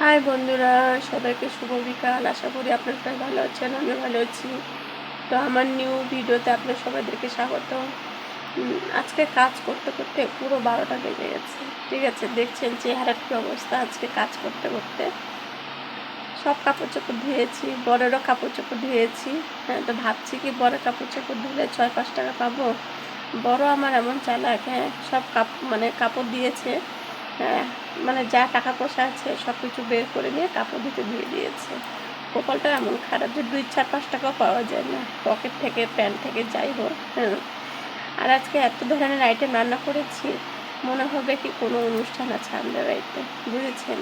High বন্ধুরা, সবাইকে শুভ বিকাল। আশা করি আপনারা সবাই ভালো আছেন আমি ভালো আছি। তো আমার নিউ ভিডিওতে আপনার সবাইদেরকে স্বাগত আজকে কাজ করতে করতে পুরো বারোটা বেজে গেছে। ঠিক আছে, দেখছেন চেহারার কী অবস্থা আজকে কাজ করতে করতে। সব কাপড় চোপড় ধুয়েছি, বড়েরও কাপড় চোপড় ধুয়েছি। হ্যাঁ তো ভাবছি কি বড় কাপড় চোপড় ধুলে ছয় পাঁচ টাকা পাবো? বড় আমার এমন চালাক হ্যাঁ সব কাপ মানে কাপড় দিয়েছে। মানে যা টাকা পয়সা আছে সব কিছু বের করে নিয়ে কাপড় দিতে দিয়ে দিয়েছে। কপালটা এমন খারাপ যে দুই, চার, পাঁচ টাকাও পাওয়া যায় না। পকেট থেকে প্যান্ট থেকে, যাই হোক হ্যাঁ। আর আজকে এত ধরনের আইটেম রান্না করেছি, মনে হবে কি কোনো অনুষ্ঠান আছে আমাদের বাড়িতে, বুঝেছেন?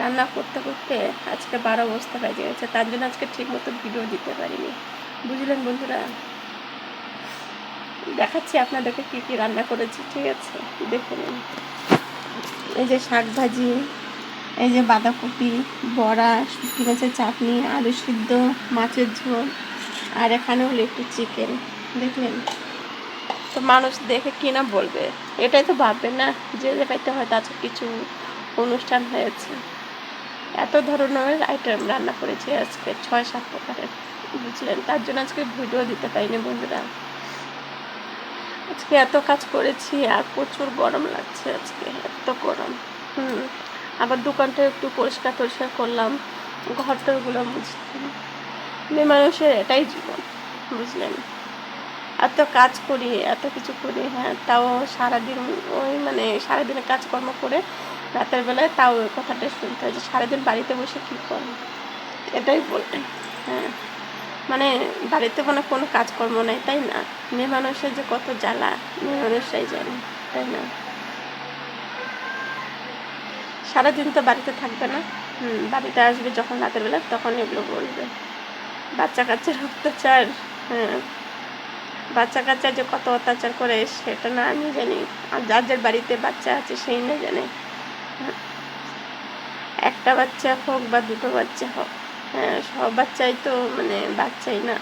রান্না করতে করতে আজকে বারো বস্তা বেজে গেছে, তার জন্য আজকে ঠিক মতো ভিডিও দিতে পারিনি। বুঝলেন বন্ধুরা? দেখাচ্ছি আপনাদেরকে কী কী রান্না করেছি, ঠিক আছে? দেখে নিন। এই যে শাক ভাজি, এই যে বাঁধাকপি, বড়া শুটকি মাছের চাটনি, আলু সিদ্ধ, মাছের ঝোল, আর এখানে হলো একটু চিকেন দেখলেন? তো মানুষ দেখে কি না বলবে? এটাই তো ভাববে না, যে জায়গাতে হয়তো আজকে কিছু অনুষ্ঠান হয়েছে। এত ধরনের আইটেম রান্না করেছি আজকে, ছয়, সাত প্রকারের, বুঝলেন? তার জন্য আজকে ভিডিও দিতে পারিনি বন্ধুরা। আজকে এত কাজ করেছি আর প্রচুর গরম লাগছে আজকে, এত গরম। হুম, আবার দোকানটা একটু পরিষ্কার টরিষ্কার করলাম ঘরটাগুলো মুছতে মেয়ে মানুষের এটাই জীবন, বুঝলেন? এত কাজ করি, এত কিছু করি হ্যাঁ তাও সারাদিন ওই মানে সারাদিনে কাজকর্ম করে রাতের বেলায় তাও ওই কথাটা শুনতে হয় যে সারাদিন বাড়িতে বসে কী করে এটাই বলে হ্যাঁ। মানে বাড়িতে মানে কোনো কাজকর্ম নেই, তাই না? মেয়ে মানুষের যে কত জ্বালা, মেয়ে মানুষরাই জানে, তাই না? সারাদিন তো বাড়িতে থাকবে না। হুম, বাড়িতে আসবে যখন রাতের বেলা, তখন এগুলো বলবে। বাচ্চা কাচ্চার অত্যাচার হ্যাঁ। বাচ্চা কাচ্চা যে কত অত্যাচার করে, সেটা না আমি জানি। আর যার যার বাড়িতে বাচ্চা আছে, সেই না জানে। হ্যাঁ। একটা বাচ্চা হোক বা দুটো বাচ্চা হোক সব বাচ্চাই তো মানে বাচ্চাই না।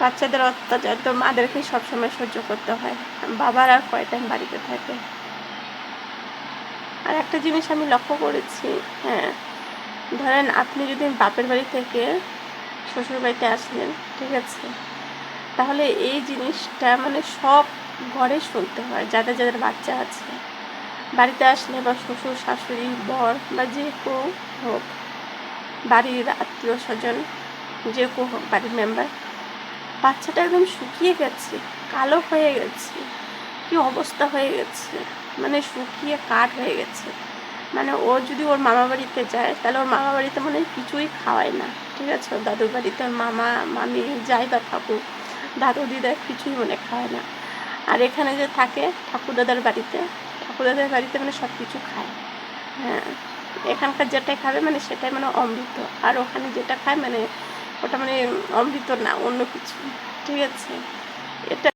বাচ্চাদের অত্যাচার তো মাদেরকেই সবসময় সহ্য করতে হয়। বাবার আর কয় টাইম বাড়িতে থাকে? আর একটা জিনিস আমি লক্ষ্য করেছি হ্যাঁ ধরেন আপনি যদি বাপের বাড়ি থেকে শ্বশুর বাড়িতে আসলেন, ঠিক আছে, তাহলে এই জিনিসটা মানে সব ঘরে শুনতে হয়, যাদের যাদের বাচ্চা আছে। বাড়িতে আসলে বা শ্বশুর, শাশুড়ি, বর বা যে কেউ হোক বাড়ির আত্মীয় স্বজন, যে বাড়ির মেম্বার বাচ্চাটা একদম শুকিয়ে গেছে, কালো হয়ে গেছে, কি অবস্থা হয়ে গেছে মানে শুকিয়ে কাঠ হয়ে গেছে। মানে ও যদি ওর মামা বাড়িতে যায়, তাহলে ওর মামা বাড়িতে মনে হয় কিছুই খাওয়ায় না, ঠিক আছে? ওর দাদুর বাড়িতে ওর মামা, মামি যাই বা থাকুক, দাদু দিদা কিছুই মনে খাওয়ায় না। আর এখানে যে থাকে ঠাকুর দাদার বাড়িতে ঠাকুর দাদার বাড়িতে মানে সব কিছু খায়। হ্যাঁ। এখানকার যেটাই খাবে মানে সেটাই মানে অমৃত। আর ওখানে যেটা খায় মানে ওটা মানে অমৃত না, অন্য কিছু। ঠিক আছে? এটা